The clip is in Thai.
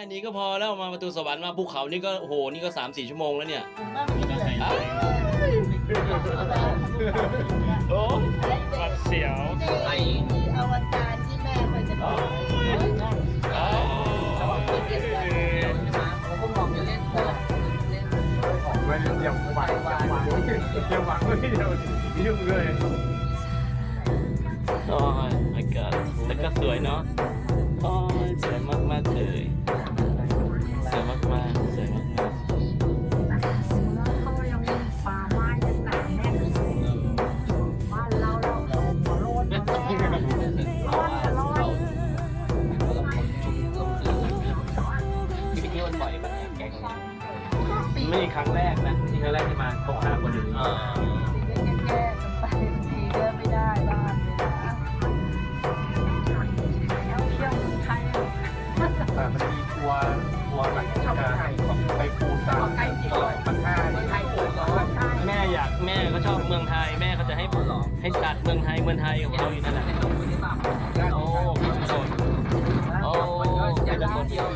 ค่นี้ก็พอแล้วมาประตูสวรรค์มาภูเขานี่ก็โอ้โหนี่ก็สามสี่ชั่วโมงแล้วเนี่ยว่ามันเหนื่อยอ้าวโอ้หวัดเสียวไออวตารที่แม่เคยจะบอกอ้าวผมก็มองจะเล่นก็เล่นไม่เดี๋ยวหวังหวังหวังเดี๋ยวหวังไม่เดี๋ยวยุ่งเลยโอ้ย my god แล้วก็สวยเนาะ ไม่ใช่ครั้งแรกนะไม่ใช่ครั้งแรกที่มาคบหาคนอื่นอ่าแก้กันไปบางทีก็ไม่ได้บ้างเลยนะเอาเที่ยวไทยแต่มันมีทัวตัวร์หลังจากกาไปภูตาลอดปันห้ไยปูตลอแม่อยากแม่ก็ชอบเมืองไทย แม่เขาจะให้ให้จัดเมืองไทยเมืองไทยของเราอยู่นั่นแหละโอ้โหณสดโอ้เป็นคนเดียว